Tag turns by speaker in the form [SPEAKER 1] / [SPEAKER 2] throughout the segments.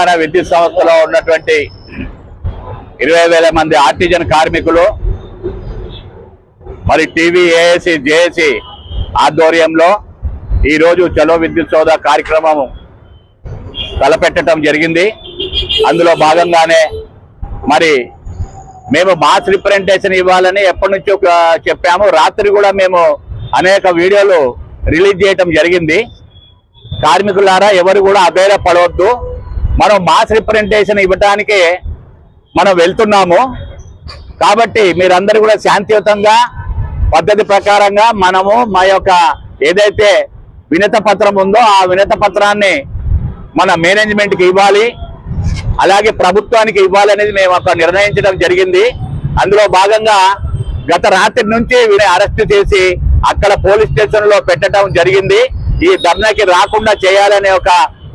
[SPEAKER 1] తెలంగాణ విద్యుత్ సంస్థలో ఉన్నటువంటి ఇరవై వేల మంది ఆర్టిజన్ కార్మికులు మరి టీవీ ఏఏసి జేఏసి ఆధ్వర్యంలో ఈరోజు చలో విద్యుత్ సోదా కార్యక్రమం తలపెట్టడం జరిగింది. అందులో భాగంగానే మరి మేము మాస్ రిప్రజెంటేషన్ ఇవ్వాలని ఎప్పటి నుంచో చెప్పాము. రాత్రి కూడా మేము అనేక వీడియోలు రిలీజ్ చేయటం జరిగింది. కార్మికులారా ఎవరు కూడా అధైర్య పడవద్దు. మనం మాస్ రిప్రజెంటేషన్ ఇవ్వటానికి మనం వెళ్తున్నాము. కాబట్టి మీరందరూ కూడా శాంతియుతంగా పద్ధతి ప్రకారంగా మనము మా యొక్క ఏదైతే వినత పత్రం ఉందో ఆ వినత పత్రాన్ని మన మేనేజ్మెంట్కి ఇవ్వాలి. అలాగే ప్రభుత్వానికి ఇవ్వాలనేది మేము ఒక నిర్ణయించడం జరిగింది. అందులో భాగంగా గత రాత్రి నుంచి వీరిని అరెస్ట్ చేసి అక్కడ పోలీస్ స్టేషన్లో పెట్టడం జరిగింది. ఈ ధర్నాకి రాకుండా చేయాలనే ఒక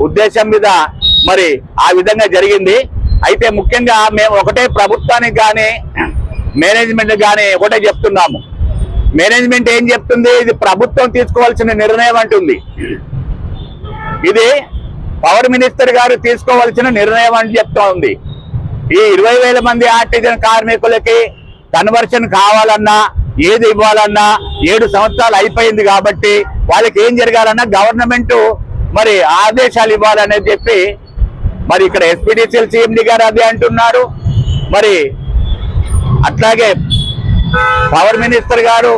[SPEAKER 1] ఉద్దేశం మీద మరి ఆ విధంగా జరిగింది. అయితే ముఖ్యంగా మేము ఒకటే ప్రభుత్వానికి కానీ మేనేజ్మెంట్ కానీ ఒకటే చెప్తున్నాము. మేనేజ్మెంట్ ఏం చెప్తుంది? ఇది ప్రభుత్వం తీసుకోవాల్సిన నిర్ణయం అంటుంది. ఇది పవర్ మినిస్టర్ గారు తీసుకోవాల్సిన నిర్ణయం అని చెప్తా ఉంది. ఈ ఇరవై వేల మంది ఆర్టిజన్ కార్మికులకి కన్వర్షన్ కావాలన్నా ఏది ఇవ్వాలన్నా ఏడు సంవత్సరాలు అయిపోయింది కాబట్టి వాళ్ళకి ఏం జరగాలన్నా గవర్నమెంట్ మరి ఆదేశాలు ఇవ్వాలనేది చెప్పి మరి ఇక్కడ ఎస్పీడీసీఎల్ సిఎండి గారు అదే అంటున్నారు. మరి అట్లాగే పవర్ మినిస్టర్ గారు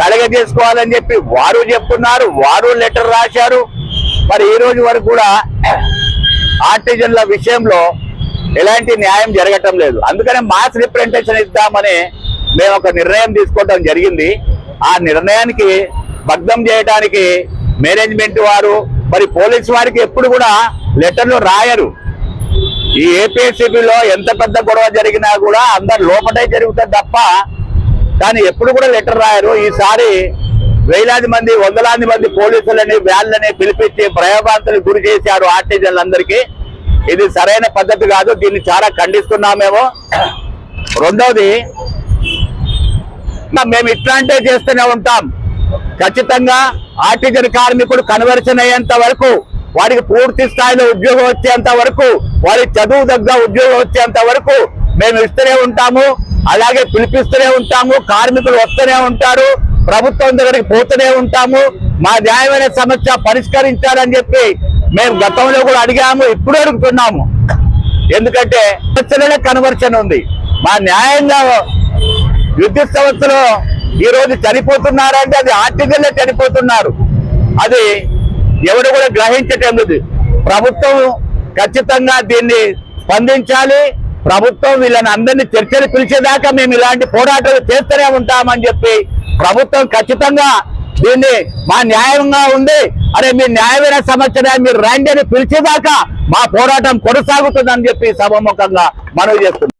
[SPEAKER 1] కలగ చేసుకోవాలని చెప్పి వారు చెప్తున్నారు వారు లెటర్ రాశారు. మరి ఈ రోజు వరకు కూడా ఆర్టిజన్ల విషయంలో ఎలాంటి న్యాయం జరగటం లేదు. అందుకనే మాస్ రిప్రజెంటేషన్ ఇద్దామని మేము ఒక నిర్ణయం తీసుకోవడం జరిగింది. ఆ నిర్ణయానికి భగ్నం చేయడానికి మేనేజ్మెంట్ వారు మరి పోలీస్ వారికి ఎప్పుడు కూడా లెటర్లు రాయరు. ఈ ఏపీఎస్సీబీలో ఎంత పెద్ద గొడవ జరిగినా కూడా అందరు లోపటే జరుగుతుంది తప్ప కానీ ఎప్పుడు కూడా లెటర్ రాయరు. ఈసారి వేలాది మంది వందలాది మంది పోలీసులని వ్యాన్లని పిలిపించి ప్రయోగాంతలు గురి చేశారు ఆర్టీజన్లందరికీ. ఇది సరైన పద్ధతి కాదు దీన్ని చాలా ఖండిస్తున్నామేమో. రెండవది మేము ఇట్లాంటే చేస్తూనే ఉంటాం. ఖచ్చితంగా ఆర్టిజన్ కార్మికుడు కన్వర్షన్ అయ్యేంత వరకు వారికి పూర్తి స్థాయిలో ఉద్యోగం వచ్చేంత వరకు వారి చదువు దగ్గర ఉద్యోగం వచ్చేంత వరకు మేము ఇస్తూనే ఉంటాము అలాగే పిలిపిస్తూనే ఉంటాము కార్మికులు వస్తూనే ఉంటారు ప్రభుత్వం దగ్గరికి పోతూనే ఉంటాము మా న్యాయమైన సమస్య పరిష్కరించాలని చెప్పి మేము గతంలో కూడా అడిగాము ఇప్పుడు అడుగుతున్నాము. ఎందుకంటే సంవత్సరాలే కన్వర్షన్ ఉంది. మా న్యాయంగా విద్యుత్ సంస్థలో ఈరోజు చనిపోతున్నారంటే అది ఆర్టికల్లే చనిపోతున్నారు. అది ఎవరు కూడా గ్రహించటం లేదు ప్రభుత్వం ఖచ్చితంగా దీన్ని స్పందించాలి. ప్రభుత్వం వీళ్ళని అందరినీ చర్చలు పిలిచేదాకా మేము ఇలాంటి పోరాటాలు చేస్తూనే ఉంటామని చెప్పి ప్రభుత్వం ఖచ్చితంగా దీన్ని మా న్యాయంగా ఉంది. అరే మీ న్యాయమైన సమస్య మీరు రండి అని పిలిచేదాకా మా పోరాటం కొనసాగుతుందని చెప్పి సభముఖంగా మనవి చేస్తున్నాం.